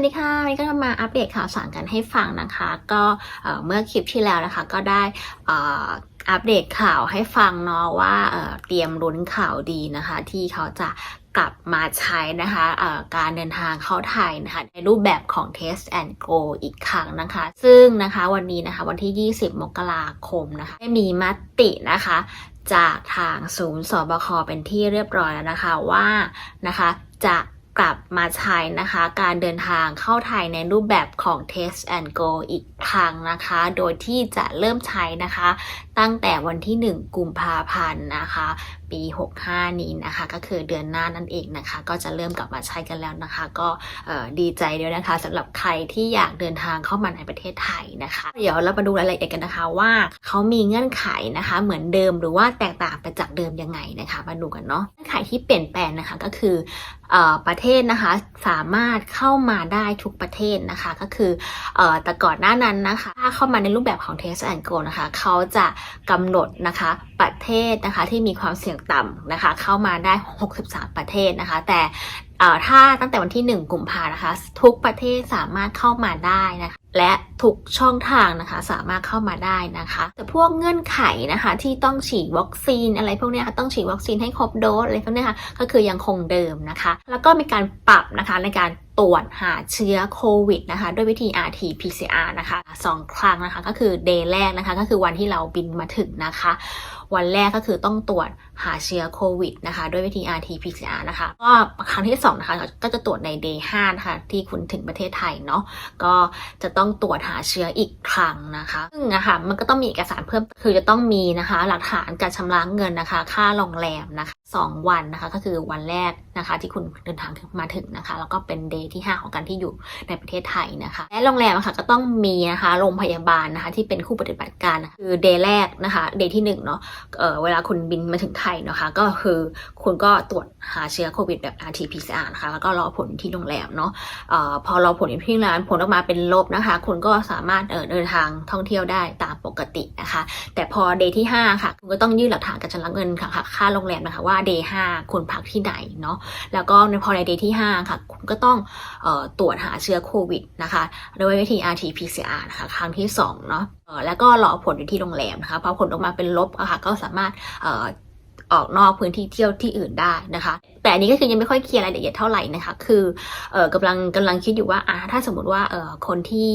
วัสดีค่ะวันนี้ก็จะมาอัปเดตข่าวสารกันให้ฟังนะคะ ก็เอ่อเมื่อคลิปที่แล้วนะคะก็ได้อัปเดตข่าวให้ฟังเนาะว่าเตรียมลุ้นข่าวดีนะคะ ที่เขาจะกลับมาใช้นะคะการเดินทางเข้าไทยนะคะในรูปแบบของ Test and Go อีกครั้งนะคะ ซึ่งนะคะวันนี้นะคะวันที่ 20 มกราคมนะคะได้มีมตินะคะจากทางศูนย์สบคเป็นที่เรียบร้อยแล้วนะคะว่านะคะจะ กลับมาใช้นะคะ การเดินทางเข้าไทยในรูปแบบของ Test and Go อีกครั้งนะคะ โดยที่จะเริ่มใช้นะคะ ตั้งแต่วันที่ 1 กุมภาพันธ์นะคะ ปี 65 นี้นะคะ ก็คือเดือนหน้านั่นเองนะคะ ก็จะเริ่มกลับมาใช้กันแล้วนะคะ ก็ดีใจด้วยนะคะสำหรับใครที่อยากเดินทางเข้ามาในประเทศไทยนะคะ เดี๋ยวเรามาดูรายละเอียดกันนะคะว่าเขามีเงื่อนไขนะคะ เหมือนเดิมหรือว่าแตกต่างไปจากเดิมยังไงนะคะ มาดูกันเนาะ เงื่ที่เปลี่ยนแปลงนะคะก็คืออประเทศนะคะสามารถเข้ามาได้ทุกประเทศนะคะก็คือเอ่อแต่ก่อนหน้านั้นนะคะถ้าเข้ามาในรูปแบบของ Test and Go นะคะเขาจะกำหนดนะคะ ประเทศนะคะที่มีความเสี่ยงต่ำนะคะ เข้ามาได้ 63 ประเทศนะคะ แต่ถ้าตั้งแต่วันที่ 1 กุมภานะคะ ทุกประเทศสามารถเข้ามาได้นะคะ และทุกช่องทางนะคะสามารถเข้ามาได้นะคะ แต่พวกเงื่อนไขนะคะที่ต้องฉีดวัคซีนอะไรพวกนี้ค่ะต้องฉีดวัคซีนให้ครบโดสอะไรพวกนี้ค่ะก็คือยังคงเดิมนะคะ แล้วก็มีการปรับนะคะในการตรวจหาเชื้อโควิดนะคะ ด้วยวิธี rt pcr นะคะสองครั้งนะคะก็คือ day แรกนะคะ ก็คือวันที่เราบินมาถึงนะคะ วันแรกก็คือต้องตรวจ หาเชื้อโควิดนะคะ ด้วยวิธี rt pcr นะคะ ก็ครั้งที่สองนะคะก็จะตรวจใน day 5นะคะที่คุณถึงประเทศไทยเนาะก็จะต้องตรวจหาเชื้ออีกครั้งนะคะซึ่งนะคะมันก็ต้องมีเอกสารเพิ่มคือจะต้องมีนะคะ หลักฐานการชำระเงินนะคะ ค่าโรงแรมนะคะสองวันนะคะก็คือวันแรกนะคะที่คุณเดินทางมาถึงนะคะ แล้วก็เป็น day ที่ 5 ของการที่อยู่ในประเทศไทยนะคะ และโรงแรมนะคะก็ต้องมีนะคะโรงพยาบาลนะคะที่เป็นคู่ปฏิบัติการคือ day แรกนะคะ day ที่1เนาะเเวลาคุณบินมาถึงไทยนะคะ ก็คือคุณก็ตรวจหาเชื้อโควิดแบบ rt-pcr นะคะ แล้วก็รอผลที่โรงแรมเนาะออพอรอผลที่โรงแรมผลออกมาเป็นลบนะคะ คุณก็สามารถเดินทางท่องเที่ยวได้ตามปกตินะคะ แต่พอ day ที่ 5 ค่ะ คุณก็ต้องยื่นหลักฐานการชำระเงินค่ะค่าโรงแรมนะคะว่า day 5คุณพักที่ไหนเนาะแล้วก็ในพอใน day ที่ 5 ค่ะ คุณก็ต้องออตรวจหาเชื้อโควิดนะคะโดยวิธี rt-pcr นะคะ ครั้งที่2เนาะแล้วก็รอผลอยู่ที่โรงแรมนะคะพอผลออกมาเป็นลบอะค่ะก็สามารถ ออกนอกพื้นที่เที่ยวที่อื่นได้นะคะ แต่อันนี้ก็คือยังไม่ค่อยเคลียร์รายละเอียดเท่าไหร่นะคะ คือเออกำลังกำลังคิดอยู่ว่าอ่าถ้าสมมติว่าเออคนที่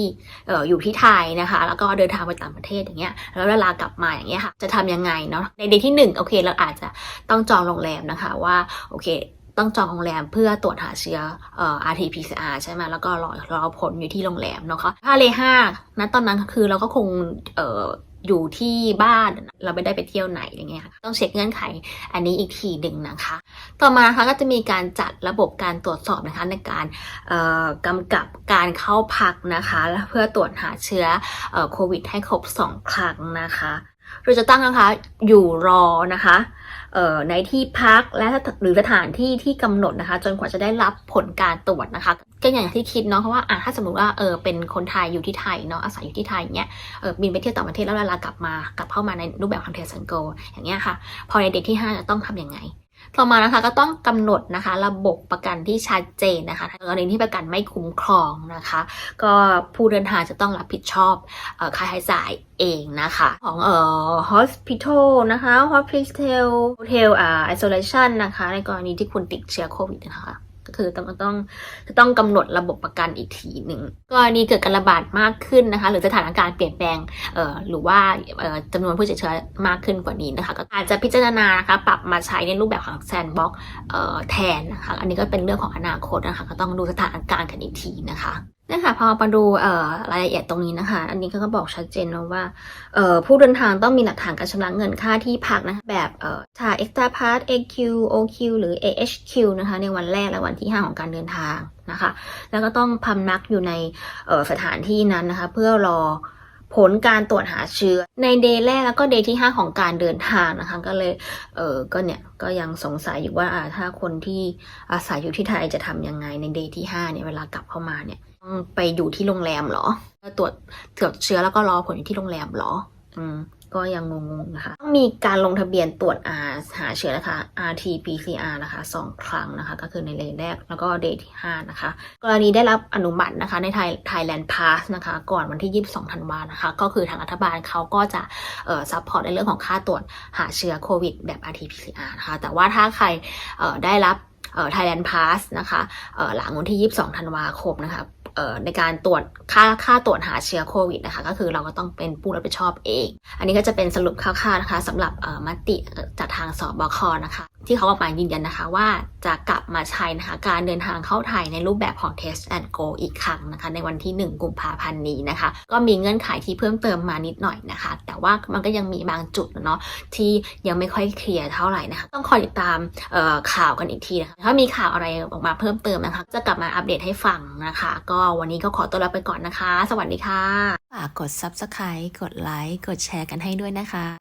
เอออยู่ที่ไทยนะคะ แล้วก็เดินทางไปต่างประเทศอย่างเงี้ยแล้วเวลากลับมาอย่างเงี้ยค่ะ จะทำยังไงเนาะในเดย์ที่หนึ่งโอเคเราอาจจะต้องจองโรงแรมนะคะว่าโอเคต้องจองโรงแรมเพื่อตรวจหาเชื้ออ rt-pcr ใช่ไหมแล้วก็รอรอผลอยู่ที่โรงแรมเนาะค่ะถ้าเลห้านะตอนนั้นคือเราก็คง อยู่ที่บ้านเราไม่ได้ไปเที่ยวไหนอย่างเงี้ยค่ะต้องเช็คเงื่อนไขอันนี้อีกทีหนึ่งนะคะ ต่อมานะคะก็จะมีการจัดระบบการตรวจสอบนะคะในการกำกับการเข้าพักนะคะเพื่อตรวจหาเชื้ออโควิดให้ครบ 2 ครั้งนะคะเราจะตั้งนะคะอยู่รอนะคะ ในที่พักและหรือสถานที่ที่กำหนดนะคะ จนกว่าจะได้รับผลการตรวจนะคะก็อย่างที่คิดเนาะเพราะว่าอะถ้าสมมติว่าเออเป็นคนไทยอยู่ที่ไทยเนาะอาศัยอยู่ที่ไทยเนี้ยเออบินไปเที่ยวต่างประเทศแล้วเวลากลับมากลับเข้ามาในรูปแบบของเทสันโกอย่างเงี้ยค่ะ พอในเด็กที่ 5 จะต้องทำยังไง ต่อมานะคะก็ต้องกำหนดนะคะ ระบบประกันที่ชัดเจนนะคะกรณีที่ประกันไม่คุ้มครองนะคะ ก็ผู้เดินทางจะต้องรับผิดชอบอค่าใช้จ่ายเองนะคะ ของเอ่อ hospital นะคะ hospital hotel อ่า isolation นะคะ ในกรณีที่คุณติดเชื้อโควิดนะคะ คือต้องต้องต้องกำหนดระบบประกันอีกทีหนึ่งกรณีเกิดการระบาดมากขึ้นนะคะ หรือสถานการณ์เปลี่ยนแปลงเอ่อหรือว่าเอ่อจำนวนผู้ติดเชื้อมากขึ้นกว่านี้นะคะ ก็อาจจะพิจารณานะคะปรับมาใช้ในรูปแบบของแซนบ็อกเอ่อแทนนะคะ อันนี้ก็เป็นเรื่องของอนาคตนะคะ ก็ต้องดูสถานการณ์กันอีกทีนะคะนะคะพอมาดูรายละเอียดตรงนี้นะคะ อันนี้เขาก็บอกชัดเจนนะว่าผู้เดินทางต้องมีหลักฐานการชำระเงินค่าที่พักนะคะแบบเอ่อชา extra pass AQ OQ หรือ AHQ นะคะในวันแรกและวันที่ 5 ของการเดินทางนะคะ แล้วก็ต้องพำนักอยู่ในสถานที่นั้นนะคะ เพื่อรอผลการตรวจหาเชื้อในเดย์แรกแล้วก็เดย์ที่ 5 ของการเดินทางนะคะ ก็เลยเออก็เนี่ยก็ยังสงสัยอยู่ว่าถ้าคนที่อาศัยอยู่ที่ไทยจะทำยังไงในเดย์ที่5เนี่ยเวลากลับเข้ามาเนี่ย ไปอยู่ที่โรงแรมเหรอตรวจตรวจเชื้อแล้วก็รอผลอยู่ที่โรงแรมเหรอ อืม ก็ยังงงๆนะคะ ต้องมีการลงทะเบียนตรวจ R หาเชื้อนะคะ RT-PCR นะคะสองครั้งนะคะ ก็คือในเลนแรกแล้วก็เดย์ที่ 5 นะคะ กรณีได้รับอนุมัตินะคะในไทย Thailand Pass นะคะ ก่อนวันที่ 22 ธันวานะคะ ก็คือทางรัฐบาลเขาก็จะเอ่อซัพพอร์ตในเรื่องของค่าตรวจหาเชื้อโควิดแบบ RT-PCR นะคะ แต่ว่าถ้าใครเอ่อได้รับเอ่อ Thailand Pass นะคะเอ่อหลังวันที่ 22 ธันวาคมนะคะ ในการตรวจค่าค่าตรวจหาเชื้อโควิดนะคะ ก็คือเราก็ต้องเป็นผู้รับผิดชอบเอง อันนี้ก็จะเป็นสรุปคร่าวๆนะคะสำหรับมติจากทางสบคนะคะ ที่เขาออกมายืนยันนะคะว่าจะกลับมาใช้นะคะการเดินทางเข้าไทยในรูปแบบของ Test and Go อีกครั้งนะคะ ในวันที่ 1 กุมภาพันธ์นี้นะคะ ก็มีเงื่อนไขที่เพิ่มเติมมานิดหน่อยนะคะ แต่ว่ามันก็ยังมีบางจุดเนาะที่ยังไม่ค่อยเคลียร์เท่าไหร่นะคะ ต้องคอยติดตามข่าวกันอีกทีนะคะถ้ามีข่าวอะไรออกมาเพิ่มเติมนะคะ จะกลับมาอัปเดตให้ฟังนะคะ ก็วันนี้ก็ขอตัวลาไปก่อนนะคะ สวัสดีค่ะฝากกด subscribe กดไลค์กดแชร์กันให้ด้วยนะคะ